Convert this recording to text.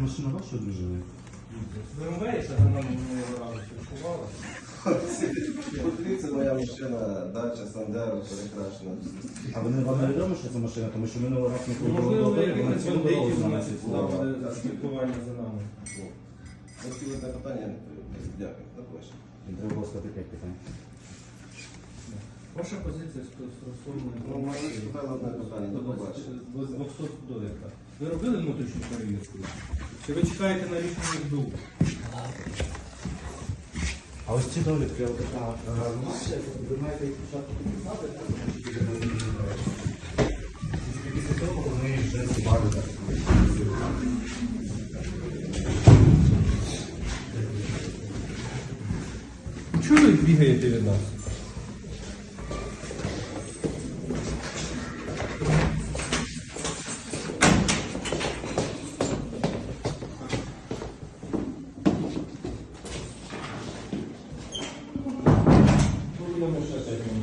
машина вашої дружини? БМВ, що вона не разу спілкувала. Подивіться, моя машина, дача, Сандер, перекрашена. А вони вам не відомо, що це машина, тому що минулого разу ми коли Можливо, були на цілу дорогу бандитів нас нас відслали. буде спілкування за нами. Ось ці питання. Дякую. Треба було сказати 5 питань. Ваша позиція стосовно Ну, мене спитали одне питання. 200 довідка. Ви робили внутрішню перевірку? Чи ви чекаєте на рішення СБУ? А ось ці довідки, от така, е, ви маєте їх спочатку підписати, після того вони вже зібавлять. Чого ви бігаєте від нас? pudiéramos hacer